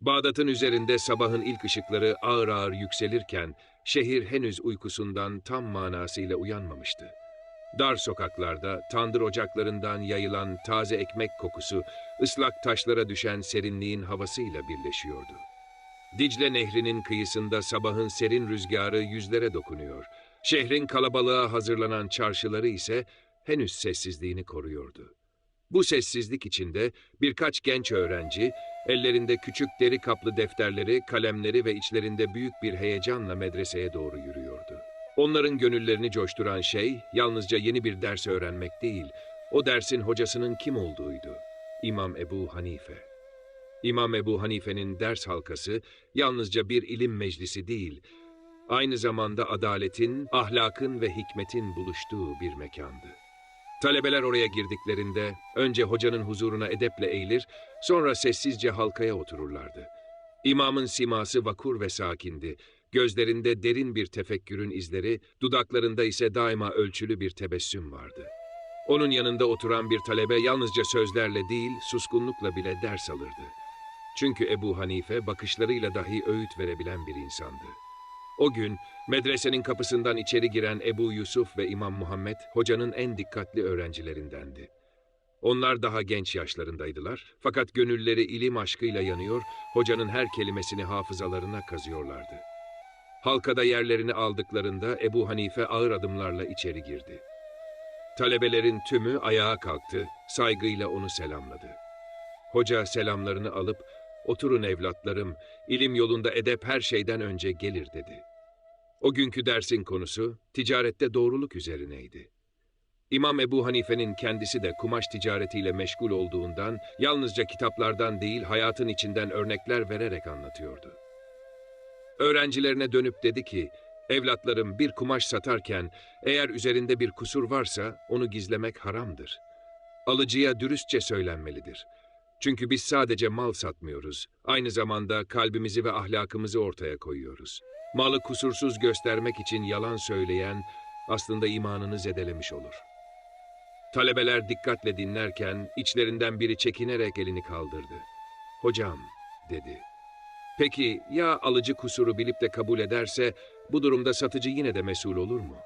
Bağdat'ın üzerinde sabahın ilk ışıkları ağır ağır yükselirken şehir henüz uykusundan tam manasıyla uyanmamıştı. Dar sokaklarda tandır ocaklarından yayılan taze ekmek kokusu ıslak taşlara düşen serinliğin havasıyla birleşiyordu. Dicle Nehri'nin kıyısında sabahın serin rüzgarı yüzlere dokunuyor. Şehrin kalabalığa hazırlanan çarşıları ise henüz sessizliğini koruyordu. Bu sessizlik içinde birkaç genç öğrenci ellerinde küçük deri kaplı defterleri, kalemleri ve içlerinde büyük bir heyecanla medreseye doğru yürüyordu. Onların gönüllerini coşturan şey yalnızca yeni bir ders öğrenmek değil, o dersin hocasının kim olduğuydu. İmam Ebu Hanife. İmam Ebu Hanife'nin ders halkası yalnızca bir ilim meclisi değil, aynı zamanda adaletin, ahlakın ve hikmetin buluştuğu bir mekandı. Talebeler oraya girdiklerinde önce hocanın huzuruna edeple eğilir, sonra sessizce halkaya otururlardı. İmamın siması vakur ve sakindi. Gözlerinde derin bir tefekkürün izleri, dudaklarında ise daima ölçülü bir tebessüm vardı. Onun yanında oturan bir talebe yalnızca sözlerle değil, suskunlukla bile ders alırdı. Çünkü Ebu Hanife bakışlarıyla dahi öğüt verebilen bir insandı. O gün medresenin kapısından içeri giren Ebu Yusuf ve İmam Muhammed hocanın en dikkatli öğrencilerindendi. Onlar daha genç yaşlarındaydılar fakat gönülleri ilim aşkıyla yanıyor, hocanın her kelimesini hafızalarına kazıyorlardı. Halkada yerlerini aldıklarında Ebu Hanife ağır adımlarla içeri girdi. Talebelerin tümü ayağa kalktı, saygıyla onu selamladı. Hoca selamlarını alıp, oturun evlatlarım, ilim yolunda edep her şeyden önce gelir dedi. O günkü dersin konusu ticarette doğruluk üzerineydi. İmam Ebu Hanife'nin kendisi de kumaş ticaretiyle meşgul olduğundan yalnızca kitaplardan değil hayatın içinden örnekler vererek anlatıyordu. Öğrencilerine dönüp dedi ki, evlatlarım bir kumaş satarken eğer üzerinde bir kusur varsa onu gizlemek haramdır. Alıcıya dürüstçe söylenmelidir. Çünkü biz sadece mal satmıyoruz, aynı zamanda kalbimizi ve ahlakımızı ortaya koyuyoruz. Malı kusursuz göstermek için yalan söyleyen aslında imanını zedelemiş olur. Talebeler dikkatle dinlerken içlerinden biri çekinerek elini kaldırdı. Hocam, dedi. Peki ya alıcı kusuru bilip de kabul ederse bu durumda satıcı yine de mesul olur mu?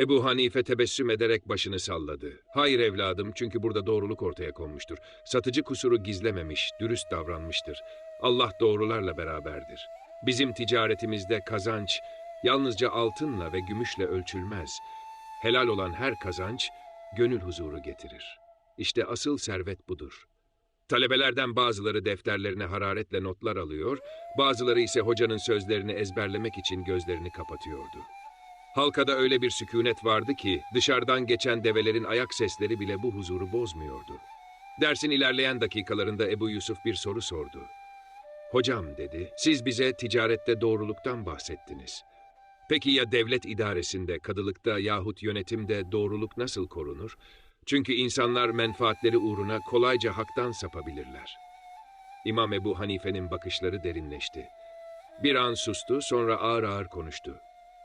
Ebu Hanife tebessüm ederek başını salladı. Hayır evladım çünkü burada doğruluk ortaya konmuştur. Satıcı kusuru gizlememiş, dürüst davranmıştır. Allah doğrularla beraberdir. Bizim ticaretimizde kazanç yalnızca altınla ve gümüşle ölçülmez. Helal olan her kazanç gönül huzuru getirir. İşte asıl servet budur. Talebelerden bazıları defterlerine hararetle notlar alıyor, bazıları ise hocanın sözlerini ezberlemek için gözlerini kapatıyordu. Halkada öyle bir sükunet vardı ki dışarıdan geçen develerin ayak sesleri bile bu huzuru bozmuyordu. Dersin ilerleyen dakikalarında Ebu Yusuf bir soru sordu. Hocam dedi, siz bize ticarette doğruluktan bahsettiniz. Peki ya devlet idaresinde, kadılıkta yahut yönetimde doğruluk nasıl korunur? Çünkü insanlar menfaatleri uğruna kolayca haktan sapabilirler. İmam Ebu Hanife'nin bakışları derinleşti. Bir an sustu, sonra ağır ağır konuştu.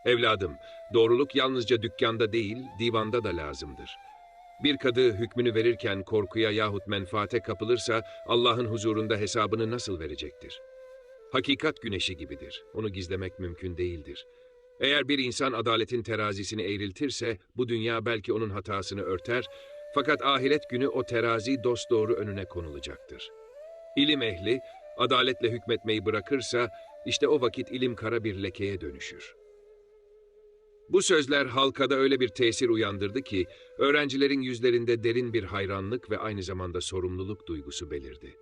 Evladım, doğruluk yalnızca dükkanda değil, divanda da lazımdır. Bir kadı hükmünü verirken korkuya yahut menfaate kapılırsa Allah'ın huzurunda hesabını nasıl verecektir? Hakikat güneşi gibidir. Onu gizlemek mümkün değildir. Eğer bir insan adaletin terazisini eğriltirse bu dünya belki onun hatasını örter fakat ahiret günü o terazi dosdoğru önüne konulacaktır. İlim ehli adaletle hükmetmeyi bırakırsa işte o vakit ilim kara bir lekeye dönüşür. Bu sözler halkada öyle bir tesir uyandırdı ki öğrencilerin yüzlerinde derin bir hayranlık ve aynı zamanda sorumluluk duygusu belirdi.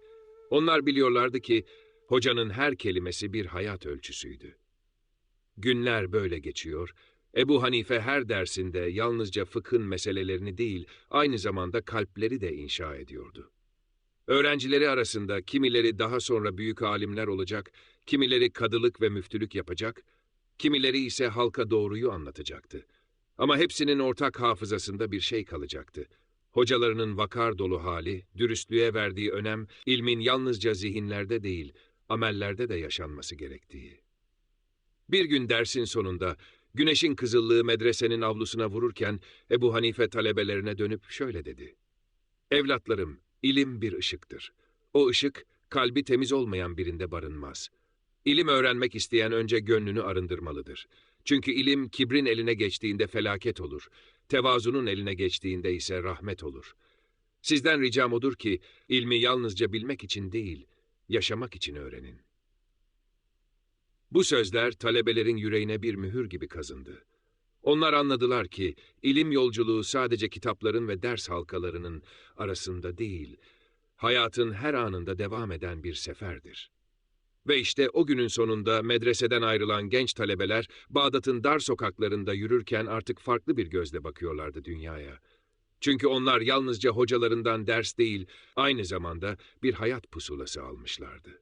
Onlar biliyorlardı ki hocanın her kelimesi bir hayat ölçüsüydü. Günler böyle geçiyor. Ebu Hanife her dersinde yalnızca fıkhın meselelerini değil, aynı zamanda kalpleri de inşa ediyordu. Öğrencileri arasında kimileri daha sonra büyük alimler olacak, kimileri kadılık ve müftülük yapacak, Kimileri ise halka doğruyu anlatacaktı. Ama hepsinin ortak hafızasında bir şey kalacaktı. Hocalarının vakar dolu hali, dürüstlüğe verdiği önem, ilmin yalnızca zihinlerde değil, amellerde de yaşanması gerektiği. Bir gün dersin sonunda, güneşin kızıllığı medresenin avlusuna vururken, Ebu Hanife talebelerine dönüp şöyle dedi. Evlatlarım, ilim bir ışıktır. O ışık, kalbi temiz olmayan birinde barınmaz. İlim öğrenmek isteyen önce gönlünü arındırmalıdır. Çünkü ilim kibrin eline geçtiğinde felaket olur. Tevazunun eline geçtiğinde ise rahmet olur. Sizden ricam odur ki ilmi yalnızca bilmek için değil, yaşamak için öğrenin. Bu sözler talebelerin yüreğine bir mühür gibi kazındı. Onlar anladılar ki ilim yolculuğu sadece kitapların ve ders halkalarının arasında değil, hayatın her anında devam eden bir seferdir. Ve işte o günün sonunda medreseden ayrılan genç talebeler Bağdat'ın dar sokaklarında yürürken artık farklı bir gözle bakıyorlardı dünyaya. Çünkü onlar yalnızca hocalarından ders değil, aynı zamanda bir hayat pusulası almışlardı.